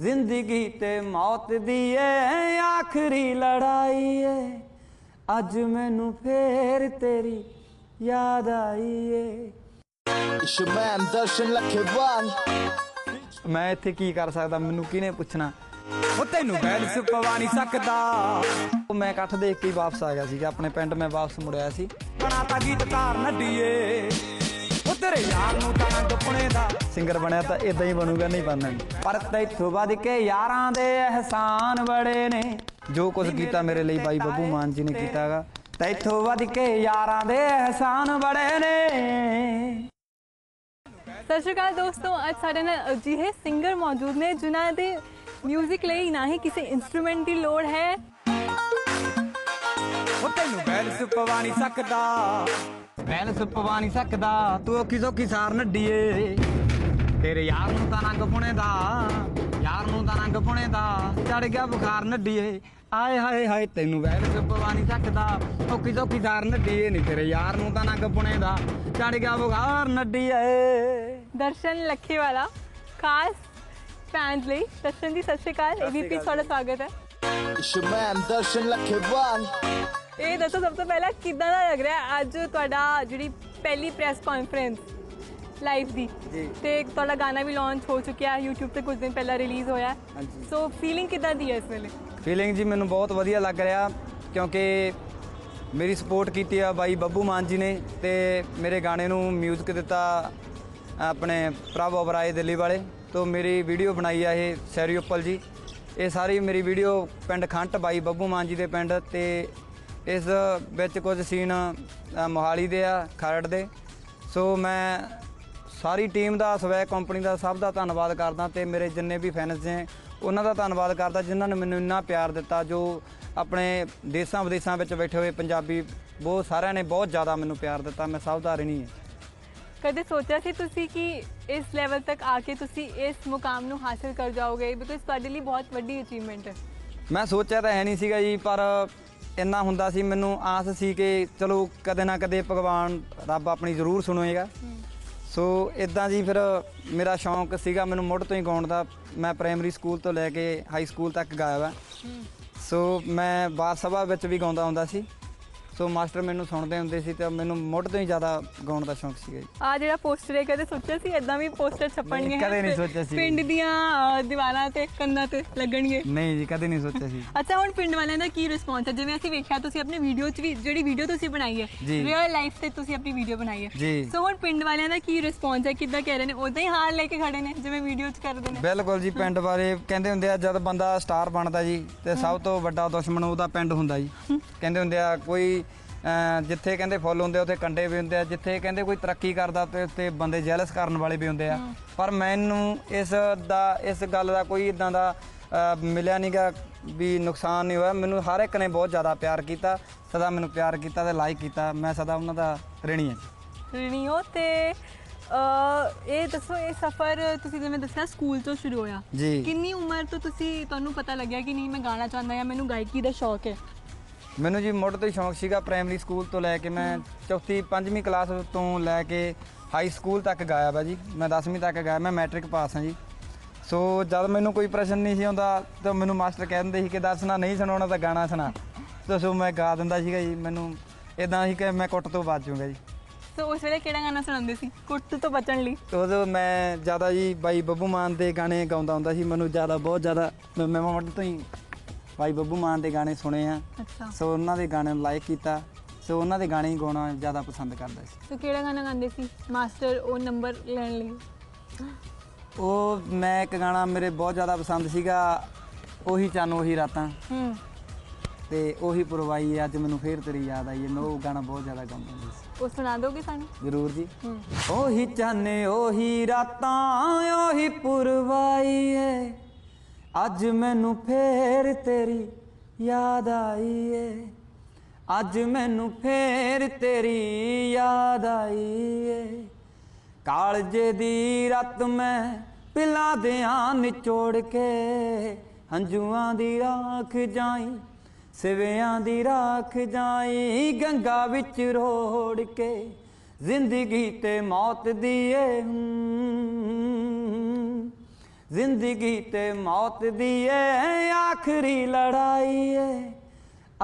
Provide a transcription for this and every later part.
ਜ਼ਿੰਦਗੀ ਤੇ ਮੌਤ ਦੀ ਏ ਆਖਰੀ ਲੜਾਈ ਏ। ਅੱਜ ਮੈਨੂੰ ਫੇਰ ਤੇਰੀ ਯਾਦ ਆਈ ਏ। man Darshan Lakheban. ਮੈਂ ਇੱਥੇ ਕੀ ਕਰ ਸਕਦਾ? ਮੈਨੂੰ ਕਿਹਨੇ ਪੁੱਛਣਾ? ਉਹ ਤੈਨੂੰ ਬੈਲਸ ਪਵਾ ਨਹੀਂ ਸਕਦਾ। ਉਹ ਮੈਂ ਇਕੱਠ ਦੇਖ ਕੇ ਹੀ ਵਾਪਸ ਆ ਗਿਆ ਸੀਗਾ। ਆਪਣੇ ਪਿੰਡ ਮੈਂ ਵਾਪਸ ਮੁੜਿਆ ਸੀ। ਬਣਾਤਾ ਗੀਤਕਾਰ ਨੱਡੀਏ ਉਹ ਤੇਰੇ ਯਾਰ ਨੂੰ ਤਾਂ ਦੁੱਪਣੇ ਦਾ। ਸਿੰਗਰ ਬਣਿਆ ਤਾਂ ਇਦਾਂ ਹੀ ਬਣੂਗਾ ਨਹੀਂ ਬਣਨਾ। ਪਰ ਤੈਥੋਂ ਵੱਧ ਕੇ ਯਾਰਾਂ ਦੇ ਅਹਿਸਾਨ ਬੜੇ ਨੇ। ਜੋ ਕੁਝ ਕੀਤਾ ਮੇਰੇ ਲਈ ਬਾਈ ਬੱਬੂ ਮਾਨ ਜੀ ਨੇ ਕੀਤਾਗਾ ਤੈਥੋਂ ਵੱਧ ਕੇ ਯਾਰਾਂ ਦੇ ਅਹਿਸਾਨ ਬੜੇ ਨੇ। ਸਤਿ ਸ਼੍ਰੀ ਅਕਾਲ ਦੋਸਤੋ ਅੱਜ ਸਾਡੇ ਨਾਲ ਅਜਿਹੇ ਸਿੰਗਰ ਮੌਜੂਦ ਨੇ ਜਿਨ੍ਹਾਂ ਦੇ 뮤직 ਲਈ ਨਾ ਹੀ ਕਿਸੇ ਇਨਸਟਰੂਮੈਂਟ ਦੀ ਲੋੜ ਹੈ। ਉਹ ਤੈਨੂੰ ਬੈਲਸ ਪਵਾ ਨਹੀਂ ਸਕਦਾ। ਬੈਲਸ ਪਵਾ ਨਹੀਂ ਸਕਦਾ। ਤੂੰ ਔਖੀ ਸੌਖੀ ਸਾਰ ਨੱਡੀਏ ਤੇਰੇ ਯਾਰ ਨੂੰ ਤਾਂ ਰੰਗ ਪੁਣੇ ਦਾ ਯਾਰ ਨੂੰ ਤਾਂ ਰੰਗ ਪੁਣੇ ਦਾ ਚੜ ਗਿਆ ਬੁਖਾਰ ਨੱਡੀਏ ਆਏ ਹਾਏ ਹਾਏ ਤੈਨੂੰ ਬੈਲਸ ਪਵਾ ਨਹੀਂ ਸਕਦਾ। ਔਖੀ ਸੌਖੀ ਸਾਰ ਨੱਡੀਏ ਨਹੀਂ ਤੇਰੇ ਯਾਰ ਨੂੰ ਤਾਂ ਰੰਗ ਪੁਣੇ ਦਾ ਚੜ ਗਿਆ ਬੁਖਾਰ ਨੱਡੀਏ ਦਰਸ਼ਨ ਲੱਖੇਵਾਲਾ ਖਾਸ ਫੈਨਸ ਲਈ। ਦਰਸ਼ਨ ਜੀ ਸਤਿ ਸ਼੍ਰੀ ਅਕਾਲ। ਏਬੀਪੀ ਤੁਹਾਡਾ ਸਵਾਗਤ ਹੈ। man Darshan Lakheban. ਇਹ ਦੱਸੋ ਸਭ ਤੋਂ ਪਹਿਲਾਂ ਕਿੱਦਾਂ ਦਾ ਲੱਗ ਰਿਹਾ ਅੱਜ ਤੁਹਾਡਾ ਜਿਹੜੀ ਪਹਿਲੀ ਪ੍ਰੈਸ ਕਾਨਫਰੰਸ ਲਾਈਵ ਦੀ। ਤੇ ਤੁਹਾਡਾ ਗਾਣਾ ਵੀ ਲਾਂਚ ਹੋ ਚੁੱਕਿਆ ਹੈ YouTube ਤੇ ਕੁਝ ਦਿਨ ਪਹਿਲਾਂ ਰਿਲੀਜ਼ ਹੋਇਆ। ਸੋ ਫੀਲਿੰਗ ਕਿੱਦਾਂ ਦੀ ਹੈ ਇਸ ਵੇਲੇ? ਫੀਲਿੰਗ ਜੀ ਮੈਨੂੰ ਬਹੁਤ ਵਧੀਆ ਲੱਗ ਰਿਹਾ ਕਿਉਂਕਿ ਮੇਰੀ ਸਪੋਰਟ ਕੀਤੀ ਆ ਬਾਈ ਬੱਬੂ ਮਾਨ ਜੀ ਨੇ ਤੇ ਮੇਰੇ ਗਾਣੇ ਨੂੰ 뮤직 ਦਿੱਤਾ ਆਪਣੇ ਪ੍ਰਭ ਓਬਰਾਏ ਦਿੱਲੀ ਵਾਲੇ। ਤੋਂ ਮੇਰੀ ਵੀਡੀਓ ਬਣਾਈ ਆ ਇਹ ਸੈਰੀ ਉੱਪਲ ਜੀ। ਇਹ ਸਾਰੀ ਮੇਰੀ ਵੀਡੀਓ ਪਿੰਡ ਖੰਟ ਬਾਈ ਬੱਬੂ ਮਾਨ ਜੀ ਦੇ ਪਿੰਡ ਤੇ ਇਸ ਵਿੱਚ ਕੁਝ ਸੀਨ ਮੋਹਾਲੀ ਦੇ ਆ ਖਰੜ ਦੇ। ਸੋ ਮੈਂ ਸਾਰੀ ਟੀਮ ਦਾ ਸਵੈ ਕੰਪਨੀ ਦਾ ਸਭ ਦਾ ਧੰਨਵਾਦ ਕਰਦਾ ਤੇ ਮੇਰੇ ਜਿੰਨੇ ਵੀ ਫੈਨਸ ਨੇ ਉਹਨਾਂ ਦਾ ਧੰਨਵਾਦ ਕਰਦਾ ਜਿਨ੍ਹਾਂ ਨੇ ਮੈਨੂੰ ਇੰਨਾ ਪਿਆਰ ਦਿੱਤਾ ਜੋ ਆਪਣੇ ਦੇਸ਼ਾਂ ਵਿਦੇਸ਼ਾਂ ਵਿੱਚ ਬੈਠੇ ਹੋਏ ਪੰਜਾਬੀ ਬਹੁਤ ਸਾਰਿਆਂ ਨੇ ਬਹੁਤ ਜ਼ਿਆਦਾ ਮੈਨੂੰ ਪਿਆਰ ਦਿੱਤਾ ਮੈਂ ਸਭ ਦਾ ਰਿਣੀ ਹਾਂ। ਕਦੇ ਸੋਚਿਆ ਸੀ ਤੁਸੀਂ ਕਿ ਇਸ ਲੈਵਲ ਤੱਕ ਆ ਕੇ ਤੁਸੀਂ ਇਸ ਮੁਕਾਮ ਨੂੰ ਹਾਸਿਲ ਕਰ ਜਾਓਗੇ? ਬਿਕਾਜ਼ ਤੁਹਾਡੇ ਲਈ ਬਹੁਤ ਵੱਡੀ ਅਚੀਵਮੈਂਟ ਹੈ। ਮੈਂ ਸੋਚਿਆ ਤਾਂ ਹੈ ਨਹੀਂ ਸੀਗਾ ਜੀ ਪਰ ਇੰਨਾ ਹੁੰਦਾ ਸੀ ਮੈਨੂੰ ਆਸ ਸੀ ਕਿ ਚਲੋ ਕਦੇ ਨਾ ਕਦੇ ਭਗਵਾਨ ਰੱਬ ਆਪਣੀ ਜ਼ਰੂਰ ਸੁਣੇਗਾ। ਸੋ ਇਦਾਂ ਜੀ ਫਿਰ ਮੇਰਾ ਸ਼ੌਂਕ ਸੀਗਾ ਮੈਨੂੰ ਮੁੱਢ ਤੋਂ ਹੀ ਗਾਉਣ ਦਾ। ਮੈਂ ਪ੍ਰਾਇਮਰੀ ਸਕੂਲ ਤੋਂ ਲੈ ਕੇ ਹਾਈ ਸਕੂਲ ਤੱਕ ਗਾਇਆ ਵਾ। ਸੋ ਮੈਂ ਬਾਰ ਸਭਾ ਵਿੱਚ ਵੀ ਗਾਉਂਦਾ ਹੁੰਦਾ ਸੀ। ਸੋ ਮਾਸਟਰ ਮੈਨੂੰ ਸੁਣਦੇ ਹੁੰਦੇ ਸੀ ਤੇ ਮੈਨੂੰ ਮੁੱਢ ਤੋਂ ਹੀ ਜ਼ਿਆਦਾ ਗਾਉਣ ਦਾ ਸ਼ੌਂਕ ਸੀਗਾ ਜੀ। ਆ ਜਿਹੜਾ ਪੋਸਟਰ ਹੈ ਕਦੇ ਸੋਚਿਆ ਸੀ? ਇਦਾਂ ਵੀ ਪੋਸਟਰ ਛਪਣਗੇ ਕਦੇ ਨਹੀਂ ਸੋਚਿਆ ਸੀ। ਪਿੰਡ ਦੀਆਂ ਦੀਵਾਰਾਂ ਤੇ ਕੰਨਾਂ ਤੇ ਲੱਗਣਗੇ। ਨਹੀਂ ਜੀ ਕਦੇ ਨਹੀਂ ਸੋਚਿਆ ਸੀ। ਅੱਛਾ ਹੁਣ ਪਿੰਡ ਵਾਲਿਆਂ ਦਾ ਕੀ ਰਿਸਪੌਂਸ ਹੈ? ਜਿਵੇਂ ਅਸੀਂ ਵੇਖਿਆ ਤੁਸੀਂ ਆਪਣੀ ਵੀਡੀਓ 'ਚ ਵੀ ਜਿਹੜੀ ਵੀਡੀਓ ਤੁਸੀਂ ਬਣਾਈ ਹੈ। ਰੀਅਲ ਲਾਈਫ ਤੇ ਤੁਸੀਂ ਆਪਣੀ ਵੀਡੀਓ ਬਣਾਈ ਹੈ। ਸੋ ਹੁਣ ਪਿੰਡ ਵਾਲਿਆਂ ਦਾ ਕੀ ਰਿਸਪੌਂਸ ਹੈ? ਕਿੱਦਾਂ ਕਹਿ ਰਹੇ ਨੇ? ਉਦਾਂ ਹੀ ਹਾਲ ਲੈ ਕੇ ਖੜੇ ਨੇ ਜਿਵੇਂ ਵੀਡੀਓ 'ਚ ਕਰਦੇ ਨੇ। ਬਿਲਕੁਲ ਜੀ ਪਿੰਡ ਬਾਰੇ ਕਹਿੰਦੇ ਹੁੰਦੇ ਆ ਜਦ ਬੰਦਾ ਸਟਾਰ ਬਣਦਾ ਜੀ ਤੇ ਸਭ ਤੋਂ ਵੱਡਾ ਦੁਸ਼ਮਣ ਉਹਦਾ ਪਿੰਡ ਹੁੰਦਾ ਜੀ। ਕਹਿੰਦੇ ਹੁੰਦੇ ਆ ਕੋਈ ਜਿੱਥੇ ਕਹਿੰਦੇ ਫੁੱਲ ਹੁੰਦੇ ਉੱਥੇ ਕੰਡੇ ਵੀ ਹੁੰਦੇ ਆ ਜਿੱਥੇ ਕਹਿੰਦੇ ਕੋਈ ਤਰੱਕੀ ਕਰਦਾ ਤੇ ਉੱਥੇ ਬੰਦੇ ਜੈਲਸ ਕਰਨ ਵਾਲੇ ਵੀ ਹੁੰਦੇ ਆ। ਪਰ ਮੈਨੂੰ ਇਸ ਦਾ ਇਸ ਗੱਲ ਦਾ ਕੋਈ ਇਦਾਂ ਦਾ ਮਿਲਿਆ ਨਹੀਂਗਾ ਵੀ ਨੁਕਸਾਨ ਨਹੀਂ ਹੋਇਆ। ਮੈਨੂੰ ਹਰ ਇੱਕ ਨੇ ਬਹੁਤ ਜ਼ਿਆਦਾ ਪਿਆਰ ਕੀਤਾ ਸਦਾ ਮੈਨੂੰ ਪਿਆਰ ਕੀਤਾ ਤੇ ਲਾਈਕ ਕੀਤਾ। ਮੈਂ ਸਦਾ ਉਹਨਾਂ ਦਾ ਰਿਣੀ ਹਾਂ ਰਿਣੀ ਹੋ ਤੇ ਇਹ ਦੱਸੋ ਇਹ ਸਫ਼ਰ ਤੁਸੀਂ ਜਿਵੇਂ ਦੱਸਿਆ ਸਕੂਲ ਤੋਂ ਸ਼ੁਰੂ ਹੋਇਆ। ਕਿੰਨੀ ਉਮਰ ਤੋਂ ਤੁਸੀਂ ਤੁਹਾਨੂੰ ਪਤਾ ਲੱਗਿਆ ਕਿ ਨਹੀਂ ਮੈਂ ਗਾਣਾ ਚਾਹੁੰਦਾ ਜਾਂ ਮੈਨੂੰ ਗਾਇਕੀ ਦਾ ਸ਼ੌਕ ਹੈ? ਮੈਨੂੰ ਜੀ ਮੁੱਢ ਤੋਂ ਹੀ ਸ਼ੌਂਕ ਸੀਗਾ ਪ੍ਰਾਇਮਰੀ ਸਕੂਲ ਤੋਂ ਲੈ ਕੇ ਮੈਂ ਚੌਥੀ ਪੰਜਵੀਂ ਕਲਾਸ ਤੋਂ ਲੈ ਕੇ ਹਾਈ ਸਕੂਲ ਤੱਕ ਗਾਇਆ ਵਾ ਜੀ। ਮੈਂ 10ਵੀਂ ਤੱਕ ਗਾਇਆ ਮੈਂ ਮੈਟ੍ਰਿਕ ਪਾਸ ਹਾਂ ਜੀ। ਸੋ ਜਦ ਮੈਨੂੰ ਕੋਈ ਪ੍ਰਸ਼ਨ ਨਹੀਂ ਸੀ ਆਉਂਦਾ ਤਾਂ ਮੈਨੂੰ ਮਾਸਟਰ ਕਹਿ ਦਿੰਦੇ ਸੀ ਕਿ ਦਰਸ਼ਨਾ ਨਹੀਂ ਸੁਣਾਉਣਾ ਤਾਂ ਗਾਣਾ ਸੁਣਾ। ਤਾਂ ਸੋ ਮੈਂ ਗਾ ਦਿੰਦਾ ਸੀਗਾ ਜੀ ਮੈਨੂੰ ਇਦਾਂ ਸੀ ਕਿ ਮੈਂ ਕੁੱਟ ਤੋਂ ਬਚ ਜਾਊਂਗਾ ਜੀ। ਸੋ ਉਸ ਵੇਲੇ ਕਿਹੜਾ ਗਾਣਾ ਸੁਣਾਉਂਦੇ ਸੀ? ਕੁੱਟ ਤੋਂ ਬਚਣ ਲਈ। ਉਦੋਂ ਮੈਂ ਜ਼ਿਆਦਾ ਜੀ ਬਾਈ ਬੱਬੂ ਮਾਨ ਦੇ ਗਾਣੇ ਗਾਉਂਦਾ ਹੁੰਦਾ ਸੀ ਮੈਨੂੰ ਜ਼ਿਆਦਾ ਬਹੁਤ ਜ਼ਿਆਦਾ ਮੈਂ ਮੈਂ ਮੁੱਢ ਤੋਂ ਹੀ ਬਾਈ ਬੱਬੂ ਮਾਨ ਦੇ ਗਾਣੇ ਸੁਣੇ ਆ। ਅੱਛਾ। ਸੋ ਉਹਨਾਂ ਦੇ ਗਾਣੇ ਨੂੰ ਲਾਈਕ ਕੀਤਾ। ਸੋ ਉਹਨਾਂ ਦੇ ਗਾਣੇ ਹੀ ਗਾਉਣਾ ਜ਼ਿਆਦਾ ਪਸੰਦ ਕਰਦਾ ਸੀ। ਸੋ ਕਿਹੜਾ ਗਾਣਾ ਗਾਉਂਦੇ ਸੀ? ਮਾਸਟਰ ਉਹ ਨੰਬਰ ਲੈਣ ਲਈ। ਉਹ ਮੈਂ ਇੱਕ ਗਾਣਾ ਮੇਰੇ ਬਹੁਤ ਜ਼ਿਆਦਾ ਪਸੰਦ ਸੀਗਾ। ਉਹੀ ਚੰਨ ਉਹੀ ਰਾਤਾਂ। ਹੂੰ। ਤੇ ਉਹੀ ਪੁਰਵਾਈ ਅੱਜ ਮੈਨੂੰ ਫੇਰ ਤੇਰੀ ਯਾਦ ਆਈ ਮੈਂ ਉਹ ਗਾਣਾ ਬਹੁਤ ਜ਼ਿਆਦਾ ਗਾਉਂਦਾ ਸੀ। ਉਹ ਸੁਣਾ ਦੋਗੇ ਸਾਨੂੰ? ਜ਼ਰੂਰ ਜੀ। ਹੂੰ। ਉਹੀ ਚੰਨ ਉਹੀ ਰਾਤਾਂ ਉਹੀ ਪੁਰਵਾਈ ਏ ਅੱਜ ਮੈਨੂੰ ਫੇਰ ਤੇਰੀ ਯਾਦ ਆਈ ਏ ਅੱਜ ਮੈਨੂੰ ਫੇਰ ਤੇਰੀ ਯਾਦ ਆਈ ਏ ਕਾਲਜੇ ਦੀ ਰਤ ਮੈਂ ਪਿਲਾਂ ਦਿਆਂ ਨਿਚੋੜ ਕੇ, ਹੰਝੂਆਂ ਦੀ ਰਾਖ ਜਾਈ, ਸਿਵਿਆਂ ਦੀ ਰਾਖ ਜਾਈ, ਗੰਗਾ ਵਿੱਚ ਰੋੜ ਕੇ, ਜ਼ਿੰਦਗੀ ਤੇ ਮੌਤ ਦੀ ਏ ਜ਼ਿੰਦਗੀ ਤੇ ਮੌਤ ਦੀ ਏ ਆਖਰੀ ਲੜਾਈ ਏ।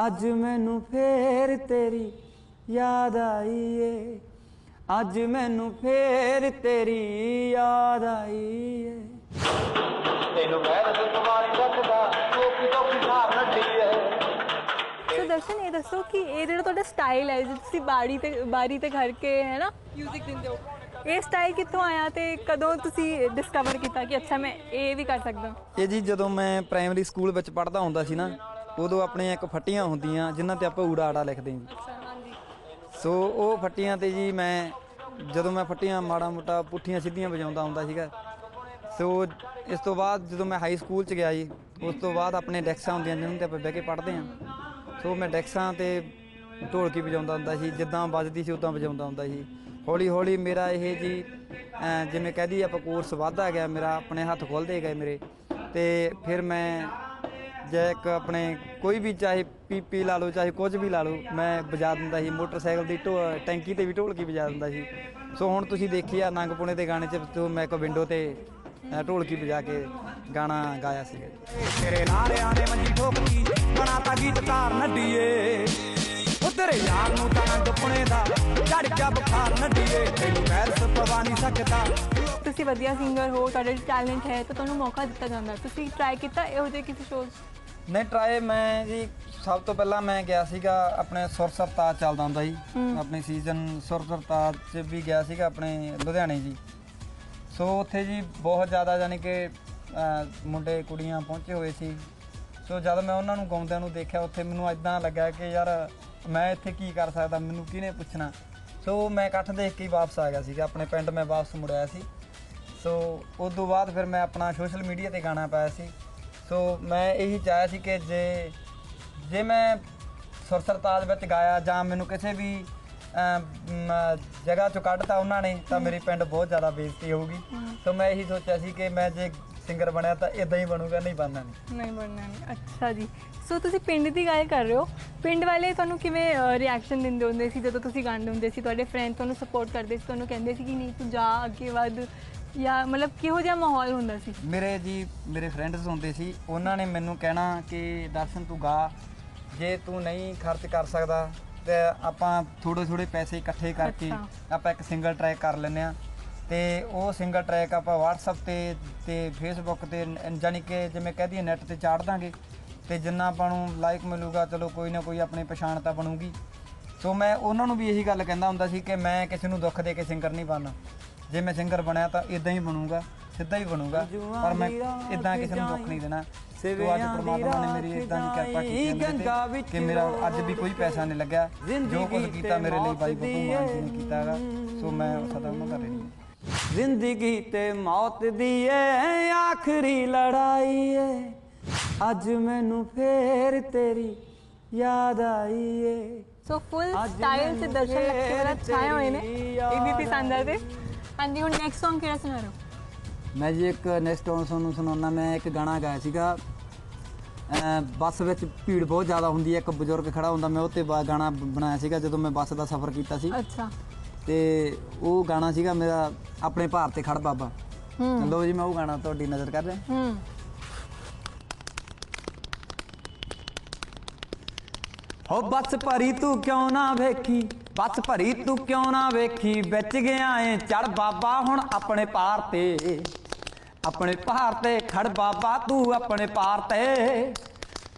ਅੱਜ ਮੈਨੂੰ ਫੇਰ ਤੇਰੀ ਯਾਦ ਆਈ ਏ। ਅੱਜ ਮੈਨੂੰ ਫੇਰ ਤੇਰੀ ਯਾਦ ਆਈ ਏ। ਤੈਨੂੰ ਮੈਂ ਰਸ ਵਾਲੀ ਰੱਖਦਾ ਕੋਪੀ ਕੋਪੀ ਸਾਰ ਨੱਡੀ ਏ। ਸੋ ਦਰਸ਼ਨ ਇਹ ਦੱਸੋ ਕਿ ਇਹ ਜਿਹੜਾ ਤੁਹਾਡਾ ਸਟਾਈਲ ਹੈ ਜੇ ਤੁਸੀਂ ਬਾੜੀ ਤੇ ਬਾਰੀ ਤੇ ਖੜ ਕੇ ਹੈ ਨਾ? 뮤직 ਦਿੰਦੇ ਹੋ। ਇਹ ਸਟਾਈਲ ਕਿੱਥੋਂ ਆਇਆ ਤੇ ਕਦੋਂ ਤੁਸੀਂ ਡਿਸਕਵਰ ਕੀਤਾ ਕਿ ਅੱਛਾ ਮੈਂ ਇਹ ਵੀ ਕਰ ਸਕਦਾ? ਇਹ ਜੀ ਜਦੋਂ ਮੈਂ ਪ੍ਰਾਇਮਰੀ ਸਕੂਲ ਵਿੱਚ ਪੜ੍ਹਦਾ ਹੁੰਦਾ ਸੀ ਨਾ ਉਦੋਂ ਆਪਣੀਆਂ ਇੱਕ ਫੱਟੀਆਂ ਹੁੰਦੀਆਂ ਜਿਨ੍ਹਾਂ ਤੇ ਆਪਾਂ ਊੜਾ ਆੜਾ ਲਿਖਦੇ ਹਾਂਜੀ। ਸੋ ਉਹ ਫੱਟੀਆਂ ਤੇ ਜੀ ਮੈਂ ਜਦੋਂ ਮੈਂ ਫੱਟੀਆਂ ਮਾੜਾ ਮੋਟਾ ਪੁੱਠੀਆਂ ਸਿੱਧੀਆਂ ਵਜਾਉਂਦਾ ਹੁੰਦਾ ਸੀਗਾ। ਸੋ ਇਸ ਤੋਂ ਬਾਅਦ ਜਦੋਂ ਮੈਂ ਹਾਈ ਸਕੂਲ ਚ ਗਿਆ ਜੀ ਉਸ ਤੋਂ ਬਾਅਦ ਆਪਣੇ ਡੈਕਸਾਂ ਹੁੰਦੀਆਂ ਜਿਹਨਾਂ ਤੇ ਆਪਾਂ ਬਹਿ ਕੇ ਪੜ੍ਹਦੇ ਹਾਂ। ਸੋ ਮੈਂ ਡੈਕਸਾਂ ਤੇ ਢੋਲਕੀ ਵਜਾਉਂਦਾ ਹੁੰਦਾ ਸੀ ਜਿੱਦਾਂ ਵੱਜਦੀ ਸੀ ਉਦਾਂ ਵਜਾਉਂਦਾ ਹੁੰਦਾ ਸੀ। ਹੌਲੀ ਹੌਲੀ ਮੇਰਾ ਇਹ ਜੀ ਜਿਵੇਂ ਕਹਿ ਦਈਏ ਆਪਾਂ ਕੋਰਸ ਵੱਧਦਾ ਗਿਆ, ਮੇਰਾ ਆਪਣੇ ਹੱਥ ਖੁੱਲਦੇ ਗਏ ਮੇਰੇ। ਤੇ ਫਿਰ ਮੈਂ ਜੇ ਇੱਕ ਆਪਣੇ ਕੋਈ ਵੀ ਚਾਹੇ ਪੀਪੀ ਲਾ ਲਓ, ਚਾਹੇ ਕੁਝ ਵੀ ਲਾ ਲਓ, ਮੈਂ ਵਜਾ ਦਿੰਦਾ ਸੀ। ਮੋਟਰਸਾਈਕਲ ਦੀ ਢੋ, ਟੈਂਕੀ ਤੇ ਵੀ ਢੋਲਕੀ ਵਜਾ ਦਿੰਦਾ ਸੀ। ਸੋ ਹੁਣ ਤੁਸੀਂ ਦੇਖੀ ਆ ਨੰਗਪੁਣੇ ਦੇ ਗਾਣੇ 'ਚ ਤੋਂ ਮੈਂ ਇੱਕ ਵਿੰਡੋ ਤੇ ਢੋਲਕੀ ਵਜਾ ਕੇ ਗਾਣਾ ਗਾਇਆ ਸੀਗਾ। ਤੇਰੇ ਨਾਰਿਆਂ ਨੇ ਮੰਜੀ ਠੋਕਦੀ ਬਣਾਤਾ ਗੀਤਕਾਰ ਨੱਡੀਏ ਤੇਰੇ ਯਾਰ ਨੂੰ ਤਾਂ ਨੰਗ ਪੁਣੇ ਦਾ। ਚੜ ਗਿਆ ਬੁਖਾਰ ਨੱਡੀਏ ਤੈਨੂੰ ਪੈਰਸ ਪਵਾ ਨਹੀਂ ਸਕਦਾ। ਤੁਸੀਂ ਵਧੀਆ ਸਿੰਗਰ ਹੋ ਤੁਹਾਡੇ ਟੈਲੈਂਟ ਹੈ ਤਾਂ ਤੁਹਾਨੂੰ ਮੌਕਾ ਦਿੱਤਾ ਜਾਂਦਾ। ਤੁਸੀਂ ਟਰਾਈ ਕੀਤਾ ਇਹੋ ਜਿਹੇ ਕਿਸੇ ਸ਼ੋਜ਼ ਨਹੀਂ ਟਰਾਈ ਮੈਂ ਜੀ ਸਭ ਤੋਂ ਪਹਿਲਾਂ ਮੈਂ ਗਿਆ ਸੀਗਾ ਆਪਣੇ ਸੁਰ ਸਰਤਾਜ ਚੱਲਦਾ ਹੁੰਦਾ ਜੀ। ਆਪਣੀ ਸੀਜ਼ਨ ਸੁਰ ਸਰਤਾਜ 'ਚ ਵੀ ਗਿਆ ਸੀਗਾ ਆਪਣੇ ਲੁਧਿਆਣੇ ਜੀ। ਸੋ ਉੱਥੇ ਜੀ ਬਹੁਤ ਜ਼ਿਆਦਾ ਯਾਨੀ ਕਿ ਮੁੰਡੇ ਕੁੜੀਆਂ ਪਹੁੰਚੇ ਹੋਏ ਸੀ। ਸੋ ਜਦ ਮੈਂ ਉਹਨਾਂ ਨੂੰ ਗਾਉਂਦਿਆਂ ਨੂੰ ਦੇਖਿਆ ਉੱਥੇ ਮੈਨੂੰ ਇਦਾਂ ਲੱਗਾ ਕਿ ਯਾਰ ਮੈਂ ਇੱਥੇ ਕੀ ਕਰ ਸਕਦਾ? ਮੈਨੂੰ ਕਿਹਨੇ ਪੁੱਛਣਾ? ਸੋ ਮੈਂ ਇਕੱਠ ਦੇਖ ਕੇ ਹੀ ਵਾਪਸ ਆ ਗਿਆ ਸੀਗਾ। ਆਪਣੇ ਪਿੰਡ ਮੈਂ ਵਾਪਸ ਮੁੜਿਆ ਸੀ। ਸੋ ਉਸ ਤੋਂ ਬਾਅਦ ਫਿਰ ਮੈਂ ਆਪਣਾ ਸੋਸ਼ਲ ਮੀਡੀਆ ਤੇ ਗਾਣਾ ਪਾਇਆ ਸੀ। ਸੋ ਮੈਂ ਇਹੀ ਚਾਹਿਆ ਸੀ ਕਿ ਜੇ ਜੇ ਮੈਂ ਸੁਰ ਸਰਤਾਜ ਵਿੱਚ ਗਾਇਆ ਜਾਂ ਮੈਨੂੰ ਕਿਸੇ ਵੀ ਜਗ੍ਹਾ ਚੋਂ ਕੱਢਤਾ ਉਹਨਾਂ ਨੇ ਤਾਂ ਮੇਰੇ ਪਿੰਡ ਬਹੁਤ ਜ਼ਿਆਦਾ ਬੇਇੱਜ਼ਤੀ ਹੋਊਗੀ। ਸੋ ਮੈਂ ਇਹੀ ਸੋਚਿਆ ਸੀ ਕਿ ਮੈਂ ਜੇ ਸਿੰਗਰ ਬਣਿਆ ਤਾਂ ਇਦਾਂ ਹੀ ਬਣੂਗਾ ਨਹੀਂ ਬਣਨਾ ਨਹੀਂ ਨਹੀਂ ਬਣਨਾ ਨਹੀਂ ਅੱਛਾ ਜੀ। ਸੋ ਤੁਸੀਂ ਪਿੰਡ ਦੀ ਗੱਲ ਕਰ ਰਹੇ ਹੋ। ਪਿੰਡ ਵਾਲੇ ਤੁਹਾਨੂੰ ਕਿਵੇਂ ਰਿਐਕਸ਼ਨ ਦਿੰਦੇ ਹੁੰਦੇ ਸੀ ਜਦੋਂ ਤੁਸੀਂ ਗਾਉਂਦੇ ਹੁੰਦੇ ਸੀ? ਤੁਹਾਡੇ ਫਰੈਂਡ ਤੁਹਾਨੂੰ ਸਪੋਰਟ ਕਰਦੇ ਸੀ ਤੁਹਾਨੂੰ ਕਹਿੰਦੇ ਸੀ ਕਿ ਨਹੀਂ ਤੂੰ ਜਾ ਅੱਗੇ ਵੱਧ। ਜਾਂ ਮਤਲਬ ਕਿਹੋ ਜਿਹਾ ਮਾਹੌਲ ਹੁੰਦਾ ਸੀ? ਮੇਰੇ ਜੀ ਮੇਰੇ ਫਰੈਂਡਸ ਹੁੰਦੇ ਸੀ ਉਹਨਾਂ ਨੇ ਮੈਨੂੰ ਕਹਿਣਾ ਕਿ ਦਰਸ਼ਨ ਤੂੰ ਗਾ। ਜੇ ਤੂੰ ਨਹੀਂ ਖਰਚ ਕਰ ਸਕਦਾ ਤੇ ਆਪਾਂ ਥੋੜੇ ਥੋੜੇ ਪੈਸੇ ਇਕੱਠੇ ਕਰਕੇ। ਆਪਾਂ ਇੱਕ ਸਿੰਗਲ ਟਰੈਕ ਕਰ ਲੈਂਦੇ ਆ ਤੇ ਉਹ ਸਿੰਗਲ ਟਰੈਕ ਆਪਾਂ WhatsApp ਤੇ ਤੇ Facebook ਤੇ ਨ- ਜਾਣੀ ਕਿ ਜਿਵੇਂ ਕਹਿ ਦਈਏ ਨੈਟ ਤੇ ਚਾੜ ਦਾਂਗੇ ਤੇ ਜਿੰਨਾ ਆਪਾਂ ਨੂੰ ਲਾਈਕ ਮਿਲੂਗਾ ਚਲੋ ਕੋਈ ਨਾ ਕੋਈ ਆਪਣੀ ਪਛਾਣ ਤਾਂ ਬਣੂਗੀ। ਸੋ ਮੈਂ ਉਹਨਾਂ ਨੂੰ ਵੀ ਇਹੀ ਗੱਲ ਕਹਿੰਦਾ ਹੁੰਦਾ ਸੀ ਕਿ ਮੈਂ ਕਿਸੇ ਨੂੰ ਦੁੱਖ ਦੇ ਕੇ ਸਿੰਗਰ ਨਹੀਂ ਬਣਨਾ। ਜੇ ਮੈਂ ਸਿੰਗਰ ਬਣਿਆ ਤਾਂ ਇਦਾਂ ਹੀ ਬਣੂਗਾ ਸਿੱਧਾ ਹੀ ਬਣੂਗਾ। ਪਰ ਮੈਂ ਇਦਾਂ ਕਿਸੇ ਨੂੰ ਦੁੱਖ ਨਹੀਂ ਦੇਣਾ। ਸੋ ਅੱਜ ਪ੍ਰਮਾਤਮਾ ਨੇ ਮੇਰੀ ਇਦਾਂ ਦੀ ਕਿਰਪਾ ਕੀਤੀ ਤੇ ਕਿ ਮੇਰਾ ਅੱਜ ਵੀ ਕੋਈ ਪੈਸਾ ਨਹੀਂ ਲੱਗਿਆ। ਜੋ ਕੁਝ ਕੀਤਾ ਮੇਰੇ ਲਈ ਬਾਈ ਬੱਬੂ ਮਾਨ ਜੀ ਨੇ ਕੀਤਾ ਹੈਗਾ। ਸੋ ਮੈਂ ਸਦਾ ਉਹਨਾਂ ਦਾ ਰਹੀ ਜ਼ਿੰਦਗੀ ਤੇ ਮੌਤ ਦੀ ਏ ਆਖਰੀ ਲੜਾਈ ਏ। ਅੱਜ ਮੈਨੂੰ ਫੇਰ ਤੇਰੀ ਯਾਦ ਆਈ ਏ। ਸੋ ਫੁੱਲ ਸਟਾਈਲ ਮੈਨੂੰ ਦਰਸ਼ਨ ਫੇਰ ਛਾਏ ਹੋਏ ਨੇ। ਏਬੀਪੀ ਯਾਦ ਸੰਦਰ ਦੇ। ਹਾਂਜੀ ਹੁਣ ਨੈਕਸਟ Song ਕਿਹੜਾ ਸੁਣਾ ਰਹੇ ਹੋ? ਮੈਂ ਜੀ ਇੱਕ ਨੈਕਸਟ ਟੌਨ ਤੁਹਾਨੂੰ ਸੁਣਾਉਣਾ ਮੈਂ ਇੱਕ ਗਾਣਾ ਗਾਇਆ ਸੀਗਾ। ਬੱਸ ਵਿੱਚ ਭੀੜ ਬਹੁਤ ਜ਼ਿਆਦਾ ਹੁੰਦੀ ਹੈ। ਇੱਕ ਬਜ਼ੁਰਗ ਖੜਾ ਹੁੰਦਾ। ਮੈਂ ਉਹ ਤੇ ਗਾਣਾ ਬਣਾਇਆ ਸੀਗਾ ਜਦੋਂ ਮੈਂ ਬੱਸ ਦਾ ਸਫ਼ਰ ਕੀਤਾ ਸੀ। ਅੱਛਾ। ਤੇ ਉਹ ਗਾਣਾ ਸੀਗਾ ਮੇਰਾ ਆਪਣੇ ਭਾਰਤ ਤੇ ਖੜ ਬਾਬਾ। ਹੂੰ। ਲਓ ਜੀ ਮੈਂ ਉਹ ਗਾਣਾ ਤੁਹਾਡੀ ਨਜ਼ਰ ਕਰ ਰਿਹਾ। ਹੂੰ। ਹੋ ਬੱਸ ਭਰੀ ਤੂੰ ਕਿਉਂ ਨਾ ਵੇਖੀ? ਬੱਸ ਭਰੀ ਤੂੰ ਕਿਉਂ ਨਾ ਵੇਖੀ? ਵਿੱਚ ਗਿਆ ਏ ਚੜ ਬਾਬਾ ਹੁਣ ਆਪਣੇ ਪਾਰ ਤੇ। ਆਪਣੇ ਪਾਰ ਤੇ ਖੜ ਬਾਬਾ ਤੂੰ ਆਪਣੇ ਪਾਰ ਤੇ।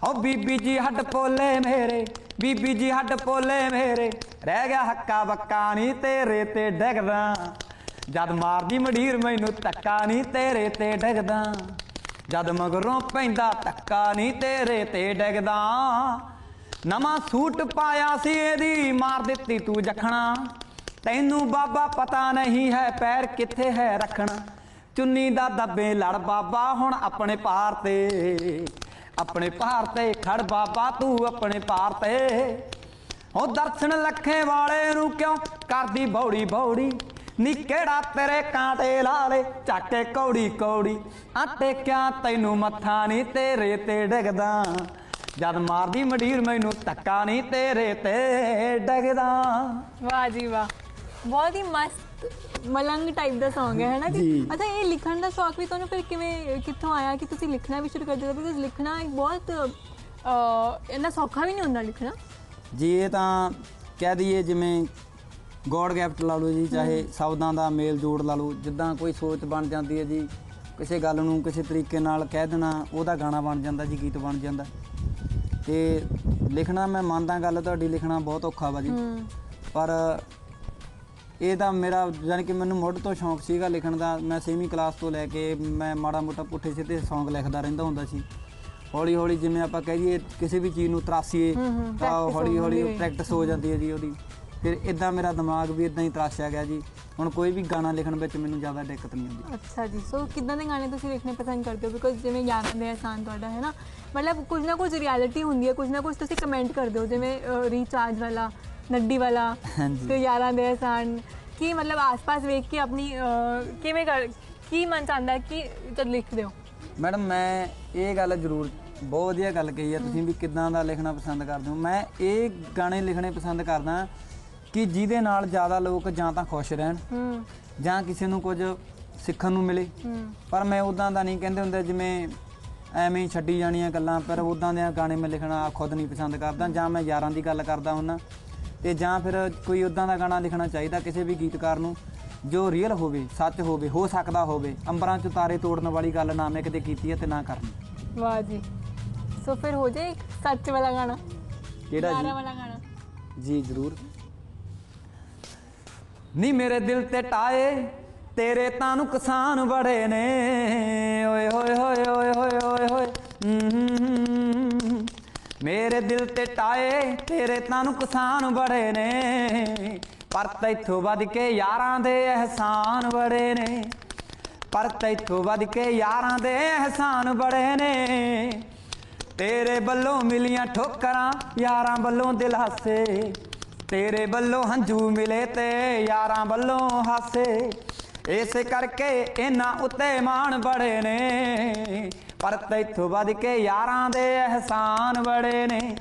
ਹੋ ਬੀਬੀ ਜੀ ਹੱਡ ਪੋਲੇ ਮੇਰੇ। ਬੀਬੀ ਜੀ ਹੱਡ ਪੋਲੇ ਮੇਰੇ, ਰਹਿ ਗਿਆ ਹੱਕਾ ਬੱਕਾ ਨਹੀਂ ਤੇਰੇ ਤੇ ਡਿੱਗਦਾ। ਜਦ ਮਾਰਦੀ ਮਡੀਰ ਮੈਨੂੰ ਧੱਕਾ ਨਹੀਂ ਤੇਰੇ ਤੇ ਡਿੱਗਦਾ। ਜਦ ਮਗਰੋਂ ਪੈਂਦਾ ਧੱਕਾ ਨਹੀਂ ਤੇਰੇ ਤੇ ਡਿੱਗਦਾ। ਨਵਾਂ ਸੂਟ ਪਾਇਆ ਸੀ ਇਹਦੀ, ਮਾਰ ਦਿੱਤੀ ਤੂੰ ਜਖਣਾ। ਤੈਨੂੰ ਬਾਬਾ ਪਤਾ ਨਹੀਂ ਹੈ ਪੈਰ ਕਿੱਥੇ ਹੈ ਰੱਖਣਾ। ਚੁੰਨੀ ਦਾ ਦੱਬੇ ਲੜ ਬਾਬਾ ਹੁਣ ਆਪਣੇ ਪਾਰ ਤੇ। ਆਪਣੇ ਭਾਰ ਤੇ ਖੜ ਬਾਬਾ, ਤੂੰ ਆਪਣੇ ਭਾਰ ਤੇ। ਉਹ ਦਰਸ਼ਨ ਲੱਖੇ ਵਾਲੇ ਨੂੰ ਕਿਉਂ ਕਰਦੀ ਬੌੜੀ ਬੌੜੀ? ਨੀ ਕਿਹੜਾ ਤੇਰੇ ਕਾਂਟੇ ਲਾਲੇ, ਚੱਕੇ ਕੌੜੀ ਕੌੜੀ। ਆ ਟੇਕਿਆ ਤੈਨੂੰ ਮੱਥਾ ਨਹੀਂ ਤੇਰੇ ਤੇ ਡਿੱਗਦਾ। ਜਦ ਮਾਰਦੀ ਮਡੀਰ ਮੈਨੂੰ ਧੱਕਾ ਨਹੀਂ ਤੇਰੇ ਤੇ ਡਿੱਗਦਾ। ਵਾਹ ਜੀ ਵਾਹ। ਬਹੁਤ ਹੀ ਮਸਤ ਮਲੰਗ ਟਾਈਪ ਦਾ Song ਹੈ ਹੈ ਨਾ ਜੀ। ਅੱਛਾ ਇਹ ਲਿਖਣ ਦਾ ਸ਼ੌਕ ਵੀ ਤੁਹਾਨੂੰ ਫਿਰ ਕਿਵੇਂ ਕਿੱਥੋਂ ਆਇਆ ਕਿ ਤੁਸੀਂ ਲਿਖਣਾ ਵੀ ਸ਼ੁਰੂ ਕਰ ਦਿੱਤਾ? ਬਿਕਾਜ਼ ਲਿਖਣਾ ਇੱਕ ਬਹੁਤ ਅਹ, ਇੰਨਾ ਸੌਖਾ ਵੀ ਨਹੀਂ ਹੁੰਦਾ ਲਿਖਣਾ? ਜੀ ਇਹ ਤਾਂ ਕਹਿ ਦਈਏ ਜਿਵੇਂ ਗੋਡ ਗਿਫਟ ਲਾ ਲਓ ਜੀ ਚਾਹੇ ਸ਼ਬਦਾਂ ਦਾ ਮੇਲ ਜੋੜ ਲਾ ਲਓ ਜਿੱਦਾਂ ਕੋਈ ਸੋਚ ਬਣ ਜਾਂਦੀ ਹੈ ਜੀ ਕਿਸੇ ਗੱਲ ਨੂੰ ਕਿਸੇ ਤਰੀਕੇ ਨਾਲ ਕਹਿ ਦੇਣਾ ਉਹਦਾ ਗਾਣਾ ਬਣ ਜਾਂਦਾ ਜੀ ਗੀਤ ਬਣ ਜਾਂਦਾ। ਤੇ ਲਿਖਣਾ ਮੈਂ ਮੰਨਦਾ ਗੱਲ ਤੁਹਾਡੀ ਲਿਖਣਾ ਬਹੁਤ ਔਖਾ ਵਾ ਜੀ। ਪਰ ਇਹ ਤਾਂ ਮੇਰਾ ਯਾਨੀ ਕਿ ਮੈਨੂੰ ਮੁੱਢ ਤੋਂ ਸ਼ੌਂਕ ਸੀਗਾ ਲਿਖਣ ਦਾ। ਮੈਂ 6ਵੀਂ ਕਲਾਸ ਤੋਂ ਲੈ ਕੇ ਮੈਂ ਮਾੜਾ ਮੋਟਾ ਪੁੱਠੇ ਸਿੱਧੇ Song ਲਿਖਦਾ ਰਹਿੰਦਾ ਹੁੰਦਾ ਸੀ। ਹੌਲੀ ਹੌਲੀ ਜਿਵੇਂ ਆਪਾਂ ਕਹਿ ਦਈਏ ਕਿਸੇ ਵੀ ਚੀਜ਼ ਨੂੰ ਤਰਾਸੀਏ ਤਾਂ ਹੌਲੀ ਹੌਲੀ। ਪ੍ਰੈਕਟਿਸ ਹੋ ਜਾਂਦੀ ਹੈ ਜੀ ਉਹਦੀ। ਫਿਰ ਇਦਾਂ ਮੇਰਾ ਦਿਮਾਗ ਵੀ ਇਦਾਂ ਹੀ ਤਰਾਸ਼ਿਆ ਗਿਆ ਜੀ। ਹੁਣ ਕੋਈ ਵੀ ਗਾਣਾ ਲਿਖਣ ਵਿੱਚ ਮੈਨੂੰ ਜ਼ਿਆਦਾ ਦਿੱਕਤ ਨਹੀਂ ਆਉਂਦੀ। ਅੱਛਾ ਜੀ। ਸੋ ਕਿੱਦਾਂ ਦੇ ਗਾਣੇ ਤੁਸੀਂ ਲਿਖਣੇ ਪਸੰਦ ਕਰਦੇ ਹੋ? ਬਿਕੋਜ਼ ਜਿਵੇਂ ਯਾਰਾਂ ਦੇ ਆਸਾਨ ਤੁਹਾਡਾ ਹੈ ਨਾ? ਮਤਲਬ ਕੁਝ ਨਾ ਕੁਝ ਰਿਐਲਿਟੀ ਹੁੰਦੀ ਹੈ ਕੁਝ ਨਾ ਕੁਝ ਤੁਸੀਂ ਕਮੈਂਟ ਕਰਦੇ ਹੋ ਜਿਵੇਂ ਰੀਚਾਰਜ ਵਾਲਾ ਨੱਡੀ ਵਾਲਾ ਹਾਂਜੀ। ਤੇ ਯਾਰਾਂ ਦੇ ਆਸਾਨ ਕੀ ਮਤਲਬ ਆਸ-ਪਾਸ ਵੇਖ ਕੇ ਆਪਣੀ ਅਹ, ਕਿਵੇਂ ਕਰ ਕੀ ਮਨ ਚਾਹੁੰਦਾ ਹੈ ਕਿ ਜਦ ਲਿਖਦੇ ਹੋ ਮੈਡਮ ਮੈਂ ਇਹ ਗੱਲ ਜ਼ਰੂਰ ਬਹੁਤ ਵਧੀਆ ਗੱਲ ਕਹੀ ਹੈ ਤੁਸੀਂ ਵੀ ਕਿੱਦਾਂ ਦਾ ਲਿਖਣਾ ਪਸੰਦ ਕਰਦੇ ਹੋ ਮੈਂ ਇਹ ਗਾਣੇ ਲਿਖਣੇ ਪਸੰਦ ਕਰਦਾ ਕਿ ਜਿਹਦੇ ਨਾਲ ਜ਼ਿਆਦਾ ਲੋਕ ਜਾਂ ਤਾਂ ਖੁਸ਼ ਰਹਿਣ ਹੂੰ ਜਾਂ ਕਿਸੇ ਨੂੰ ਕੁਝ ਸਿੱਖਣ ਨੂੰ ਮਿਲੇ ਹੂੰ ਪਰ ਮੈਂ ਉਦਾਂ ਦਾ ਨਹੀਂ ਕਹਿੰਦੇ ਹੁੰਦੇ ਜਿਵੇਂ ਐਵੇਂ ਹੀ ਛੱਡੀ ਜਾਣੀਆਂ ਗੱਲਾਂ ਪਰ ਉਦਾਂ ਦੇ ਗਾਣੇ ਮੈਂ ਲਿਖਣਾ ਖੁਦ ਨਹੀਂ ਪਸੰਦ ਕਰਦਾ ਜਾਂ ਮੈਂ ਯਾਰਾਂ ਦੀ ਗੱਲ ਕਰਦਾ ਹੁੰਨਾ ਤੇ ਜਾਂ ਫਿਰ ਕੋਈ ਉਦਾਂ ਦਾ ਗਾਣਾ ਲਿਖਣਾ ਚਾਹੀਦਾ ਕਿਸੇ ਵੀ ਗੀਤਕਾਰ ਨੂੰ ਜੋ ਰੀਅਲ ਹੋਵੇ ਸੱਚ ਹੋਵੇ ਹੋ ਸਕਦਾ ਹੋਵੇ ਅੰਬਰਾਂ 'ਚ ਤਾਰੇ ਤੋੜਨ ਵਾਲੀ ਗੱਲ ਨਾ ਮੈਂ ਕਦੇ ਕੀਤੀ ਹੈ ਤੇ ਨਾ ਕਰਨੀ। ਵਾਹ ਜੀ। ਸੋ ਫਿਰ ਹੋ ਜਾਏ ਇੱਕ ਸੱਚ ਵਾਲਾ ਗਾਣਾ ਕਿਹੜਾ ਜੀ? ਵਾਲਾ ਗਾਣਾ। ਜੀ ਜ਼ਰੂਰ। ਨੀ ਮੇਰੇ ਦਿਲ ਤੇ ਟਾਏ ਤੇਰੇ ਤਾਂ ਨੁਕਸਾਨ ਬੜੇ ਨੇ। ਓਏ ਹੋਏ ਹੋਏ ਓਏ ਹੋਏ ਹਮ, ਮੇਰੇ ਦਿਲ ਤੇ ਟਾਏ, ਤੇਰੇ ਤਾਂ ਨੁਕਸਾਨ ਬੜੇ ਨੇ। ਪਰ ਤੈਥੋਂ ਵੱਧ ਕੇ ਯਾਰਾਂ ਦੇ ਅਹਿਸਾਨ ਬੜੇ ਨੇ। ਪਰ ਤੈਥੋਂ ਵੱਧ ਕੇ ਯਾਰਾਂ ਦੇ ਅਹਿਸਾਨ ਬੜੇ ਨੇ। ਤੇਰੇ ਵੱਲੋਂ ਮਿਲੀਆਂ ਠੋਕਰਾਂ, ਯਾਰਾਂ ਵੱਲੋਂ ਦਿਲਾਸੇ। ਤੇਰੇ ਵੱਲੋਂ ਹੰਝੂ ਮਿਲੇ ਤੇ ਯਾਰਾਂ ਵੱਲੋਂ ਹਾਸੇ। ਇਸੇ ਕਰਕੇ ਇਹਨਾਂ ਉੱਤੇ ਮਾਣ ਬੜੇ ਨੇ। ਪਰ ਤੈਥੋਂ ਵੱਧ ਕੇ ਯਾਰਾਂ ਦੇ ਅਹਿਸਾਨ ਬੜੇ ਨੇ।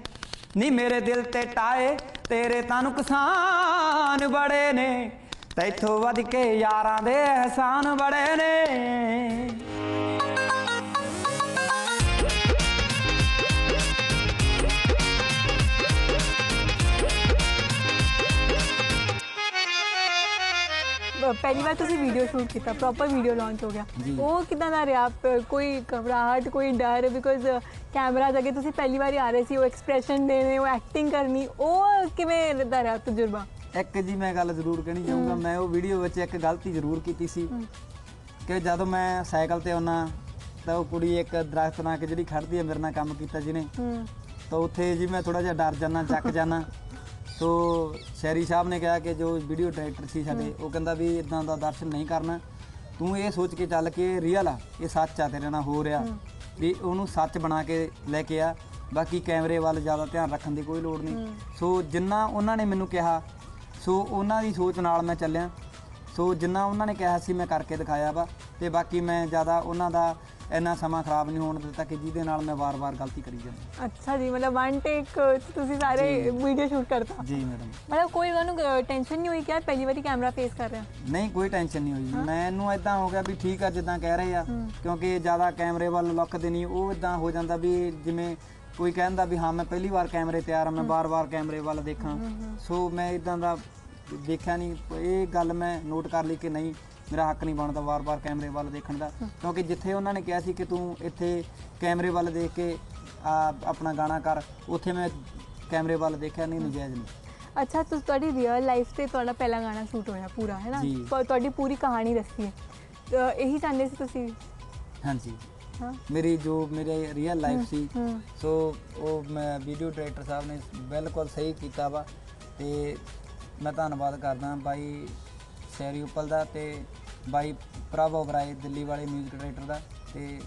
ਨੀ ਮੇਰੇ ਦਿਲ ਤੇ ਟਾਏ, ਤੇਰੇ ਤਾਂ ਨੁਕਸਾਨ ਬੜੇ ਨੇ। ਤੈਥੋਂ ਵੱਧ ਕੇ ਯਾਰਾਂ ਦੇ ਅਹਿਸਾਨ ਬੜੇ ਨੇ। ਪਹਿਲੀ ਵਾਰ ਤੁਸੀਂ ਵੀਡੀਓ ਸ਼ੂਟ ਕੀਤਾ ਪ੍ਰੋਪਰ ਵੀਡੀਓ ਲਾਂਚ ਹੋ ਗਿਆ। ਉਹ ਕਿਦਾਂ ਦਾ ਰਿਹਾ? ਪ- ਕੋਈ ਘਬਰਾਹਟ ਕੋਈ ਡਰ? ਬਿਕੋਜ਼ ਕੈਮਰਾ ਅੱਗੇ ਤੁਸੀਂ ਪਹਿਲੀ ਵਾਰ ਆ ਰਹੇ ਸੀ ਉਹ ਐਕਸਪ੍ਰੈਸ਼ਨ ਦੇਣੇ ਉਹ ਐਕਟਿੰਗ ਕਰਨੀ ਉਹ ਕਿਵੇਂ ਦਾ ਰਿਹਾ ਤਜਰਬਾ? ਇੱਕ ਜੀ ਮੈਂ ਗੱਲ ਜ਼ਰੂਰ ਕਹਿਣੀ ਚਾਹੂੰਗਾ ਮੈਂ ਉਹ ਵੀਡੀਓ ਵਿੱਚ ਇੱਕ ਗਲਤੀ ਜ਼ਰੂਰ ਕੀਤੀ ਸੀ ਕਿ ਜਦੋਂ ਮੈਂ ਸਾਈਕਲ ਤੇ ਆਉਣਾ ਤਾਂ ਉਹ ਕੁੜੀ ਇੱਕ ਦਰਖਤ ਨਾਲ ਕਿ ਜਿਹੜੀ ਖੜਦੀ ਹੈ ਮੇਰੇ ਨਾਲ ਕੰਮ ਕੀਤਾ ਜਿਹਨੇ। ਹੂੰ। ਤਾਂ ਉੱਥੇ ਜੀ ਮੈਂ ਥੋੜਾ ਜਿਹਾ ਡਰ ਜਾਣਾ ਚੱਕ ਜਾਣਾ ਸੋ ਸ਼ੈਰੀ ਸਾਹਿਬ ਨੇ ਕਿਹਾ ਕਿ ਜੋ ਵੀਡੀਓ ਡਾਇਰੈਕਟਰ ਸੀ ਸਾਡੇ ਉਹ ਕਹਿੰਦਾ ਵੀ ਇਦਾਂ ਦਾ ਦਰਸ਼ਨ ਨਹੀਂ ਕਰਨਾ। ਤੂੰ ਇਹ ਸੋਚ ਕੇ ਚੱਲ ਕਿ ਰੀਅਲ ਆ ਇਹ ਸੱਚ ਆ ਤੇਰੇ ਨਾਲ ਹੋ ਰਿਹਾ। ਵੀ ਉਹਨੂੰ ਸੱਚ ਬਣਾ ਕੇ ਲੈ ਕੇ ਆ ਬਾਕੀ ਕੈਮਰੇ ਵੱਲ ਜ਼ਿਆਦਾ ਧਿਆਨ ਰੱਖਣ ਦੀ ਕੋਈ ਲੋੜ ਨਹੀਂ। ਸੋ ਜਿੰਨਾ ਉਹਨਾਂ ਨੇ ਮੈਨੂੰ ਕਿਹਾ ਸੋ ਉਹਨਾਂ ਦੀ ਸੋਚ ਨਾਲ ਮੈਂ ਚੱਲਿਆ। ਸੋ ਜਿੰਨਾ ਉਹਨਾਂ ਨੇ ਕਿਹਾ ਸੀ ਮੈਂ ਕਰਕੇ ਦਿਖਾਇਆ ਵਾ ਤੇ ਬਾਕੀ ਮੈਂ ਜ਼ਿਆਦਾ ਉਹਨਾਂ ਦਾ ਇੰਨਾ ਸਮਾਂ ਖਰਾਬ ਨਹੀਂ ਹੋਣ ਦਿੱਤਾ ਕਿ ਜਿਹਦੇ ਨਾਲ ਮੈਂ ਵਾਰ-ਵਾਰ ਗਲਤੀ ਕਰੀ ਜਾਵਾਂ ਅੱਛਾ ਜੀ ਮਤਲਬ ਵਨ ਟੇਕ ਤੁਸੀਂ ਸਾਰੇ ਵੀਡੀਓ ਸ਼ੂਟ ਕਰਤਾ? ਜੀ ਮੈਡਮ ਮਤਲਬ ਕੋਈ ਤੁਹਾਨੂੰ ਟੈਨਸ਼ਨ ਨਹੀਂ ਹੋਈ ਕਿ ਯਾਰ ਪਹਿਲੀ ਵਾਰੀ ਕੈਮਰਾ ਫੇਸ ਕਰ ਰਿਹਾ? ਨਹੀਂ ਕੋਈ ਟੈਨਸ਼ਨ ਨਹੀਂ ਹੋਈ ਮੈਨੂੰ ਇਦਾਂ ਹੋ ਗਿਆ ਵੀ ਠੀਕ ਆ ਜਿੱਦਾਂ ਕਹਿ ਰਹੇ ਆ ਕਿਉਂਕਿ ਜ਼ਿਆਦਾ ਕੈਮਰੇ ਵੱਲ ਲੁੱਕਦੇ ਨਹੀਂ ਉਹ ਇਦਾਂ ਹੋ ਜਾਂਦਾ ਵੀ ਜਿਵੇਂ ਕੋਈ ਕਹਿੰਦਾ ਵੀ ਹਾਂ ਮੈਂ ਪਹਿਲੀ ਵਾਰ ਕੈਮਰੇ ਤਿਆਰ ਆ ਮੈਂ ਬਾਰ-ਬਾਰ ਕੈਮਰੇ ਵੱਲ ਦੇਖਾਂ। ਸੋ ਮੈਂ ਇਦਾਂ ਦਾ ਦੇਖਿਆ ਨਹੀਂ। ਇਹ ਗੱਲ ਮੈਂ ਨੋਟ ਕਰ ਲਈ ਕਿ ਨਹੀਂ ਮੇਰਾ ਹੱਕ ਨਹੀਂ ਬਣਦਾ ਵਾਰ-ਵਾਰ ਕੈਮਰੇ ਵੱਲ ਦੇਖਣ ਦਾ। ਕਿਉਂਕਿ ਜਿੱਥੇ ਉਹਨਾਂ ਨੇ ਕਿਹਾ ਸੀ ਕਿ ਤੂੰ ਇੱਥੇ ਕੈਮਰੇ ਵੱਲ ਦੇਖ ਕੇ ਆਪਣਾ ਗਾਣਾ ਕਰ ਉੱਥੇ ਮੈਂ ਕੈਮਰੇ ਵੱਲ ਦੇਖਿਆ ਨਹੀਂ ਨਜਾਇਜ਼ ਨਹੀਂ। ਅੱਛਾ ਤੁਸੀਂ ਤੁਹਾਡੀ ਰੀਅਲ ਲਾਈਫ ਤੇ ਤੁਹਾਡਾ ਪਹਿਲਾ ਗਾਣਾ ਸ਼ੂਟ ਹੋਇਆ ਪੂਰਾ ਹੈ ਨਾ? ਤੁਹਾਡੀ ਪੂਰੀ ਕਹਾਣੀ ਦੱਸੀ ਹੈ। ਇਹੀ ਚਾਹੁੰਦੇ ਸੀ ਤੁਸੀਂ? ਹਾਂਜੀ। ਮੇਰੀ ਜੋ ਮੇਰੇ ਰੀਅਲ ਲਾਈਫ ਸੀ ਸੋ ਉਹ ਮੈਂ ਵੀਡੀਓ ਡਾਇਰੈਕਟਰ ਸਾਹਿਬ ਨੇ ਬਿਲਕੁਲ ਸਹੀ ਕੀਤਾ ਵਾ ਤੇ ਮੈਂ ਧੰਨਵਾਦ ਕਰਦਾ ਬਾਈ ਸ਼ੈਰੀ ਉਪਲ ਦਾ ਤੇ ਬਾਈ ਪ੍ਰਭ ਓਬਰਾਏ ਦਿੱਲੀ ਵਾਲੇ 뮤직 ਡਾਇਰੈਕਟਰ ਦਾ ਤੇ